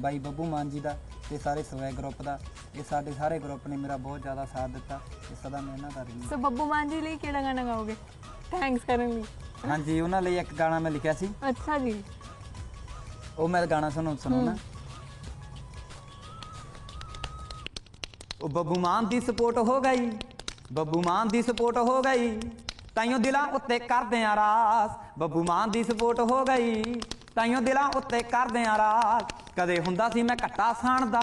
ਬਾਈ ਬੱਬੂ ਮਾਨ ਜੀ ਦਾ ਤੇ ਸਾਰੇ ਸਵੈ ਗਰੁੱਪ ਦਾ। ਇਹ ਸਾਡੇ ਸਾਰੇ ਗਰੁੱਪ ਨੇ ਮੇਰਾ ਬਹੁਤ ਜ਼ਿਆਦਾ ਸਾਥ ਦਿੱਤਾ ਤੇ ਸਦਾ ਮੈਂ ਇਹਨਾਂ ਦਾ ਰਹੀ ਸੋ ਬੱਬੂ ਮਾਨ ਜੀ ਲਈ ਕਿਹੜਾ ਗਾਣਾ ਗਾਓਗੇ? ਥੈਂਕਸ ਕਰਨ ਲਈ। ਹਾਂਜੀ ਉਹਨਾਂ ਲਈ ਇੱਕ ਗਾਣਾ ਮੈਂ ਲਿਖਿਆ ਸੀ। ਅੱਛਾ ਜੀ। ਉਹ ਮੈਂ ਗਾਣਾ ਸੁਣੋ ਸੁਣਾਉਣਾ ਉਹ ਬੱਬੂ ਮਾਨ ਦੀ ਸਪੋਰਟ ਹੋ ਗਈ। ਬੱਬੂ ਮਾਨ ਦੀ ਸਪੋਰਟ ਹੋ ਗਈ। ਤਾਈਓ ਦਿਲਾਂ ਉੱਤੇ ਕਰਦੇ ਆ ਰਾਸ, ਬੱਬੂ ਮਾਨ ਦੀ ਸਪੋਰਟ ਹੋ ਗਈ। ਤਾਈਓ ਦਿਲਾਂ ਉੱਤੇ ਕਰਦੇ ਆ ਰਾਸ, ਕਦੇ ਹੁੰਦਾ ਸੀ ਮੈਂ ਘੱਟਾ ਸਾਣਦਾ,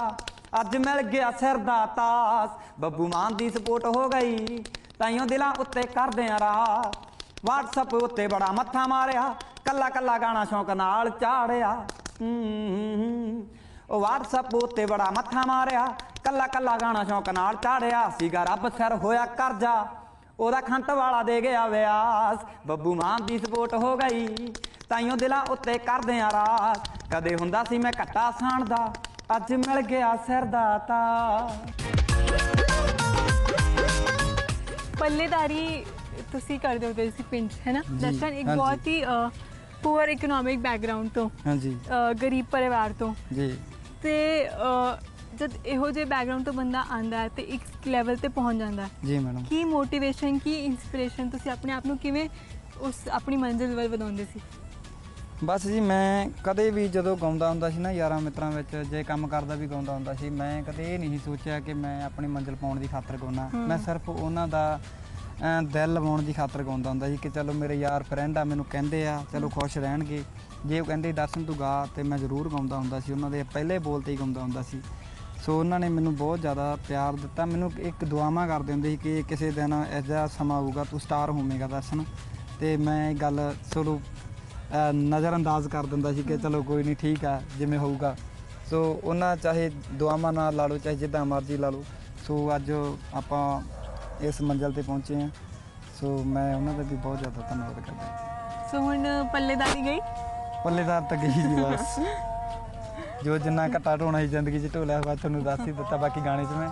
ਅੱਜ ਮਿਲ ਗਿਆ ਸਿਰ ਦਾ ਤਾਸ, ਬੱਬੂ ਮਾਨ ਦੀ ਸਪੋਰਟ ਹੋ ਗਈ। ਤਾਈਓ ਦਿਲਾਂ ਉੱਤੇ ਕਰਦੇ ਆ ਰਾਸ, WhatsApp ਉੱਤੇ ਬੜਾ ਮੱਥਾ ਮਾਰਿਆ ਕੱਲਾ ਕੱਲਾ ਗਾਣਾ ਸ਼ੌਂਕ ਨਾਲ ਚਾੜਿਆ। ਉਹ WhatsApp ਉੱਤੇ ਬੜਾ ਮੱਥਾ ਮਾਰਿਆ ਕੱਲਾ ਕੱਲਾ ਗਾਣਾ ਸ਼ੌਂਕ ਨਾਲ ਚਾੜਿਆ ਸੀਗਾ ਰੱਬ ਸਿਰ ਹੋਇਆ ਕਰਜ਼ਾ ਉਹਦਾ ਖੰਤ ਵਾਲਾ ਦੇ ਗਿਆ ਵਿਆਸ ਬੱਬੂ ਮਾਨ ਦੀ ਸਪੋਰਟ ਹੋ ਗਈ ਤਾਈਓ ਦਿਲਾਂ ਉੱਤੇ ਕਰਦੇ ਆ ਰਾਸ ਕਦੇ ਹੁੰਦਾ ਸੀ ਮੈਂ ਘੱਟਾ ਸਾਣਦਾ ਅੱਜ ਮਿਲ ਗਿਆ ਸਿਰ ਦਾ ਤਾ ਪੱਲੇਦਾਰੀ ਤੁਸੀਂ ਕਰਦੇ ਹੋ ਤੁਸੀਂ ਪਿੰਡ ਹੈ ਨਾ? ਦਰਸ਼ਨ ਇੱਕ। ਬਹੁਤ ਹੀ ਪੂਅਰ ਇਕਨੋਮਿਕ ਬੈਕਗ੍ਰਾਉਂਡ ਤੋਂ ਹਾਂਜੀ। ਗਰੀਬ ਪਰਿਵਾਰ ਤੋਂ। ਜੀ। ਤੇ ਜਦ ਇਹੋ ਜਿਹੇ ਬੈਕਗ੍ਰਾਉਂਡ ਤੋਂ ਬੰਦਾ ਆਂਦਾ ਹੈ ਤੇ ਇੱਕ ਲੈਵਲ ਤੇ ਪਹੁੰਚ ਜਾਂਦਾ ਹੈ। ਜੀ ਮੈਡਮ ਕੀ ਮੋਟੀਵੇਸ਼ਨ ਕੀ ਇਨਸਪੀਰੇਸ਼ਨ ਤੁਸੀਂ ਆਪਣੇ ਆਪ ਨੂੰ ਕਿਵੇਂ ਉਸ ਆਪਣੀ ਮੰਜ਼ਿਲ ਵੱਲ ਵਧਾਉਂਦੇ ਸੀ? ਬਸ ਜੀ ਮੈਂ ਕਦੇ ਵੀ ਜਦੋਂ ਗਾਉਂਦਾ ਹੁੰਦਾ ਸੀ ਨਾ ਯਾਰਾਂ ਮਿੱਤਰਾਂ ਵਿੱਚ ਜੇ ਕੰਮ ਕਰਦਾ ਵੀ ਗਾਉਂਦਾ ਹੁੰਦਾ ਸੀ ਮੈਂ ਕਦੇ ਇਹ ਨਹੀਂ ਸੋਚਿਆ ਕਿ ਮੈਂ ਆਪਣੀ ਮੰਜ਼ਿਲ ਪਾਉਣ ਦੀ ਖਾਤਰ ਗਾਉਣਾ ਮੈਂ ਸਿਰਫ ਉਹਨਾਂ ਦਾ ਦਿਲ ਲਵਾਉਣ ਦੀ ਖਾਤਰ ਗਾਉਂਦਾ ਹੁੰਦਾ ਸੀ ਕਿ ਚਲੋ ਮੇਰੇ ਯਾਰ ਫਰੈਂਡ ਆ, ਮੈਨੂੰ ਕਹਿੰਦੇ ਆ, ਚਲੋ ਖੁਸ਼ ਰਹਿਣਗੇ। ਜੇ ਉਹ ਕਹਿੰਦੇ, ਦਰਸ਼ਨ ਤੂੰ ਗਾ, ਤੇ ਮੈਂ ਜ਼ਰੂਰ ਗਾਉਂਦਾ ਹੁੰਦਾ ਸੀ। ਉਹਨਾਂ ਦੇ ਪਹਿਲੇ ਬੋਲ ਤੇ ਹੀ ਗਾਉਂਦਾ ਹੁੰਦਾ ਸੀ। ਸੋ ਉਹਨਾਂ ਨੇ ਮੈਨੂੰ ਬਹੁਤ ਜ਼ਿਆਦਾ ਪਿਆਰ ਦਿੱਤਾ। ਮੈਨੂੰ ਇੱਕ ਦੁਆਵਾਂ ਕਰਦੇ ਹੁੰਦੇ ਸੀ ਕਿ ਕਿਸੇ ਦਿਨ ਇਹੋ ਜਿਹਾ ਸਮਾਂ ਆਊਗਾ, ਤੂੰ ਸਟਾਰ ਹੋਵੇਂਗਾ ਦਰਸ਼ਨ। ਤੇ ਮੈਂ ਇਹ ਗੱਲ ਚਲੋ ਅਹ ਨਜ਼ਰ ਅੰਦਾਜ਼ ਕਰ ਦਿੰਦਾ ਸੀ ਕਿ ਚਲੋ ਕੋਈ ਨਹੀਂ, ਠੀਕ ਆ, ਜਿਵੇਂ ਹੋਊਗਾ। ਸੋ ਉਹਨਾਂ ਚਾਹੇ ਦੁਆਵਾਂ ਨਾਲ ਲਾ ਲਓ, ਚਾਹੇ ਜਿੱਦਾਂ ਮਰਜ਼ੀ ਲਾ ਲਓ। ਸੋ ਅੱਜ ਆਪਾਂ ਇਸ ਮੰਜ਼ਲ ਤੇ ਪਹੁੰਚੇ ਆ ਸੋ ਮੈਂ ਉਹਨਾਂ ਦਾ ਵੀ ਬਹੁਤ ਜ਼ਿਆਦਾ ਧੰਨਵਾਦ ਕਰਦਾ ਸੋ ਹੁਣ ਪੱਲੇਦਾਰੀ ਗਈ? ਪੱਲੇਦਾਰ ਤਾਂ ਗਈ ਜੀ ਬਸ। ਜੋ ਜਿੰਨਾ ਘਟਾ ਢੋਣਾ ਸੀ ਜ਼ਿੰਦਗੀ 'ਚ ਢੋਲਿਆ ਹੋਇਆ ਤੁਹਾਨੂੰ ਦੱਸ ਹੀ ਦਿੱਤਾ ਬਾਕੀ ਗਾਣੇ 'ਚ ਮੈਂ।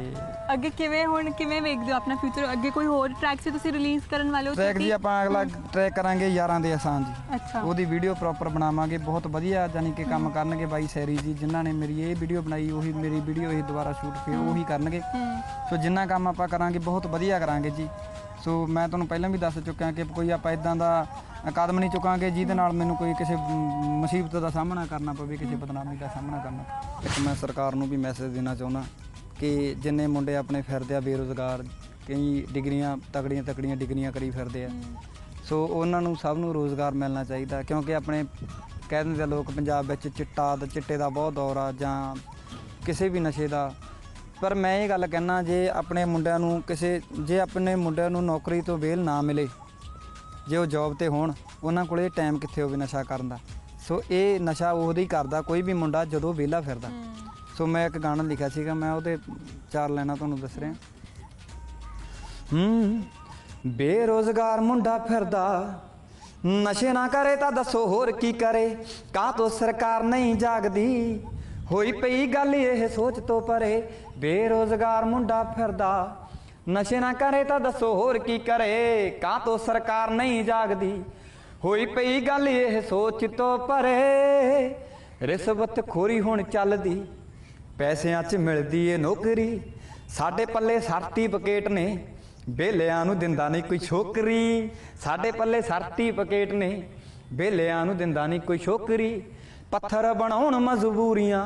ਤੇ ਅੱਗੇ ਕਿਵੇਂ ਹੁਣ ਕਿਵੇਂ ਵੇਖਦੇ ਹੋ ਆਪਣਾ ਫਿਊਚਰ ਅੱਗੇ ਕੋਈ ਹੋਰ ਟਰੈਕ ਸੀ ਤੁਸੀਂ ਰਿਲੀਜ਼ ਕਰਨ ਵਾਲੇ ਹੋ ਟਰੈਕ ਜੀ? ਆਪਾਂ ਅਗਲਾ ਟਰੈਕ ਕਰਾਂਗੇ ਯਾਰਾਂ ਦੇ ਆਸਾਨ ਜੀ। ਅੱਛਾ। ਉਹਦੀ ਵੀਡੀਓ ਪ੍ਰੋਪਰ ਬਣਾਵਾਂਗੇ ਬਹੁਤ ਵਧੀਆ ਜਾਨੀ ਕਿ ਕੰਮ ਕਰਨਗੇ ਬਾਈ ਸੈਰੀ ਜੀ ਜਿਨ੍ਹਾਂ ਨੇ ਮੇਰੀ ਇਹ ਵੀਡੀਓ ਬਣਾਈ ਉਹੀ ਮੇਰੀ ਵੀਡੀਓ ਹੀ ਦੁਬਾਰਾ ਸ਼ੂਟ ਫਿਰ ਉਹੀ ਕਰਨਗੇ। ਸੋ ਜਿੰਨਾ ਕੰਮ ਆਪਾਂ ਕਰਾਂਗੇ ਬਹੁਤ ਵਧੀਆ ਕਰਾਂਗੇ ਜੀ। ਸੋ ਮੈਂ ਤੁਹਾਨੂੰ ਪਹਿਲਾਂ ਵੀ ਦੱਸ ਚੁੱਕਿਆ ਕਿ ਕੋਈ ਆਪਾਂ ਇਦਾਂ ਦਾ ਕਦਮ ਨਹੀਂ ਚੁੱਕਾਂਗੇ ਜਿਹਦੇ ਨਾਲ ਮੈਨੂੰ ਕੋਈ ਕਿਸੇ ਮੁਸੀਬਤ ਦਾ ਸਾਹਮਣਾ ਕਰਨਾ ਪਵੇ ਕਿਸੇ ਬਦਨਾਮੀ ਦਾ ਸਾਹਮਣਾ ਕਰਨਾ। ਇੱਕ ਮੈਂ ਸਰਕਾਰ ਨੂੰ ਵੀ ਮੈਸੇਜ ਦੇਣਾ ਚਾਹੁੰਦਾ। ਕਿ ਜਿੰਨੇ ਮੁੰਡੇ ਆਪਣੇ ਫਿਰਦੇ ਆ ਬੇਰੁਜ਼ਗਾਰ ਕਈ ਡਿਗਰੀਆਂ ਤਕੜੀਆਂ ਤਕੜੀਆਂ ਡਿਗਰੀਆਂ ਕਰੀ ਫਿਰਦੇ ਆ। ਸੋ ਉਹਨਾਂ ਨੂੰ ਸਭ ਨੂੰ ਰੋਜ਼ਗਾਰ ਮਿਲਣਾ ਚਾਹੀਦਾ ਕਿਉਂਕਿ ਆਪਣੇ ਕਹਿ ਦਿੰਦੇ ਆ ਲੋਕ ਪੰਜਾਬ ਵਿੱਚ ਚਿੱਟਾ ਦਾ ਚਿੱਟੇ ਦਾ ਬਹੁਤ ਦੌਰ ਆ ਜਾਂ ਕਿਸੇ ਵੀ ਨਸ਼ੇ ਦਾ। ਪਰ ਮੈਂ ਇਹ ਗੱਲ ਕਹਿਣਾ ਜੇ ਆਪਣੇ ਮੁੰਡਿਆਂ ਨੂੰ ਕਿਸੇ ਜੇ ਆਪਣੇ ਮੁੰਡਿਆਂ ਨੂੰ ਨੌਕਰੀ ਤੋਂ ਵੇਲ ਨਾ ਮਿਲੇ ਜੇ ਉਹ ਜੌਬ ਤੇ ਹੋਣ ਉਹਨਾਂ ਕੋਲੇ ਟਾਈਮ ਕਿੱਥੇ ਹੋਵੇ ਨਸ਼ਾ ਕਰਨ ਦਾ? ਸੋ ਇਹ ਨਸ਼ਾ ਉਹਦੀ ਕਰਦਾ ਕੋਈ ਵੀ ਮੁੰਡਾ ਜਦੋਂ ਵਿਹਲਾ ਫਿਰਦਾ। ਸੋ ਮੈਂ ਇੱਕ ਗਾਣਾ ਲਿਖਿਆ ਸੀਗਾ, ਮੈਂ ਉਹਦੇ ਚਾਰ ਲਾਈਨਾਂ ਤੁਹਾਨੂੰ ਦੱਸ ਰਿਹਾ। ਹੂੰ, ਬੇਰੋਜ਼ਗਾਰ ਮੁੰਡਾ ਫਿਰਦਾ, ਨਸ਼ੇ ਨਾ ਕਰੇ ਤਾਂ ਦੱਸੋ ਹੋਰ ਕੀ ਕਰੇ ਕਾਹ ਤੋਂ ਸਰਕਾਰ ਨਹੀਂ ਜਾਗਦੀ। ਹੋਈ ਪਈ ਗੱਲ ਇਹ ਸੋਚ ਤੋਂ ਪਰੇ, ਬੇਰੋਜ਼ਗਾਰ ਮੁੰਡਾ ਫਿਰਦਾ, ਨਸ਼ੇ ਨਾ ਕਰੇ ਤਾਂ ਦੱਸੋ ਹੋਰ ਕੀ ਕਰੇ ਕਾਹ ਤੋਂ ਸਰਕਾਰ ਨਹੀਂ ਜਾਗਦੀ। ਹੋਈ ਪਈ ਗੱਲ ਇਹ ਸੋਚ ਤੋਂ ਪਰੇ ਰਿਸ਼ਵਤ ਖੋਰੀ ਹੁਣ ਚੱਲਦੀ। ਪੈਸਿਆਂ 'ਚ ਮਿਲਦੀ ਏ ਨੌਕਰੀ। ਸਾਡੇ ਪੱਲੇ ਸਰਟੀਫਿਕੇਟ ਨੇ ਬੇਲਿਆਂ ਨੂੰ ਦਿੰਦਾ ਨਹੀਂ ਕੋਈ ਛੋਕਰੀ। ਸਾਡੇ ਪੱਲੇ ਸਰਟੀਫਿਕੇਟ ਨੇ ਬੇਲਿਆਂ ਨੂੰ ਦਿੰਦਾ ਨਹੀਂ ਕੋਈ ਛੋਕਰੀ। ਪੱਥਰ ਬਣਾਉਣ ਮਜਬੂਰੀਆਂ,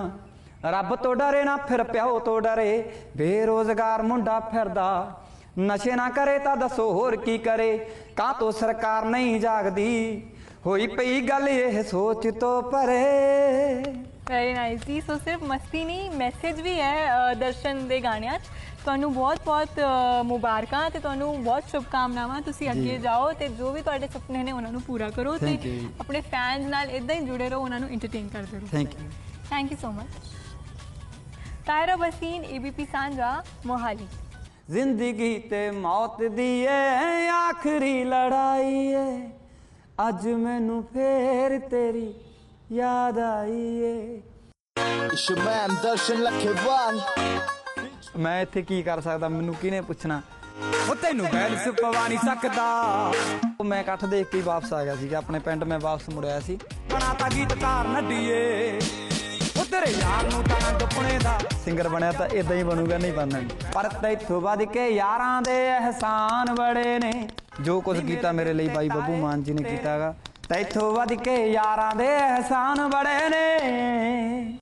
ਰੱਬ ਤੋਂ ਡਰੇ ਨਾ ਫਿਰ ਪਿਓ ਤੋਂ ਡਰੇ। ਬੇਰੋਜ਼ਗਾਰ ਮੁੰਡਾ ਫਿਰਦਾ, ਨਸ਼ੇ ਨਾ ਕਰੇ ਤਾਂ ਦੱਸੋ ਹੋਰ ਕੀ ਕਰੇ। ਕਾਹ ਤੋਂ ਸਰਕਾਰ ਨਹੀਂ ਜਾਗਦੀ, ਹੋਈ ਪਈ ਗੱਲ ਇਹ ਸੋਚ ਤੋਂ ਪਰੇ। ਵੈਰੀ ਨਾਈਸ ਜੀ ਸੋ ਸਿਰਫ ਮਸਤੀ ਨਹੀਂ ਮੈਸੇਜ ਵੀ ਹੈ ਦਰਸ਼ਨ ਦੇ ਗਾਣਿਆਂ 'ਚ ਤੁਹਾਨੂੰ ਬਹੁਤ ਬਹੁਤ ਅ, ਮੁਬਾਰਕਾਂ ਤੇ ਤੁਹਾਨੂੰ ਬਹੁਤ ਸ਼ੁਭਕਾਮਨਾਵਾਂ ਤੁਸੀਂ ਅੱਗੇ ਜਾਓ ਤੇ ਜੋ ਵੀ ਤੁਹਾਡੇ ਸੁਪਨੇ ਨੇ ਉਹਨਾਂ ਨੂੰ ਪੂਰਾ ਕਰੋ ਤੇ। ਆਪਣੇ ਫੈਨਸ ਨਾਲ ਇਦਾਂ ਹੀ ਜੁੜੇ ਰਹੋ ਉਹਨਾਂ ਨੂੰ ਐਂਟਰਟੇਨ ਕਰਦੇ ਰਹੋ thank you thank you so much ਤਾਇਰਾ Bhasin ABP Sanjha Mohali ਜ਼ਿੰਦਗੀ ਤੇ ਮੌਤ ਦੀ ਏ ਆਖਰੀ ਲੜਾਈ ਏ ਅੱਜ ਮੈਨੂੰ ਫੇਰ ਤੇਰੀ ਯਾਦ ਆਈ ਏ It's your man Darshan Lakhewan ਮੈਂ ਇੱਥੇ ਕੀ ਕਰ ਸਕਦਾ? ਮੈਨੂੰ ਕਿਹਨੇ ਪੁੱਛਣਾ? ਉਹ ਤੈਨੂੰ ਬੈਲਸ ਪਵਾ ਨਹੀਂ ਸਕਦਾ। ਉਹ ਮੈਂ ਇਕੱਠ ਦੇਖ ਕੇ ਹੀ ਵਾਪਸ ਆ ਗਿਆ ਸੀਗਾ। ਆਪਣੇ ਪਿੰਡ ਮੈਂ ਵਾਪਸ ਮੁੜਿਆ ਸੀ। ਬਣਾਤਾ ਗੀਤਕਾਰ ਨੱਡੀਏ ਉਹ ਤੇਰੇ ਯਾਰ ਨੂੰ ਤਾਂ ਦੁੱਪਣੇ ਦਾ। ਸਿੰਗਰ ਬਣਿਆ ਤਾਂ ਇਦਾਂ ਹੀ ਬਣੂਗਾ ਨਹੀਂ ਬਣਨਾ। ਪਰ ਤੈਥੋਂ ਵੱਧ ਕੇ ਯਾਰਾਂ ਦੇ ਅਹਿਸਾਨ ਬੜੇ ਨੇ। ਜੋ ਕੁਝ ਕੀਤਾ ਮੇਰੇ ਲਈ ਬਾਈ ਬੱਬੂ ਮਾਨ ਜੀ ਨੇ ਕੀਤਾਗਾ। ਤੈਥੋਂ ਵੱਧ ਕੇ ਯਾਰਾਂ ਦੇ ਅਹਿਸਾਨ ਬੜੇ ਨੇ।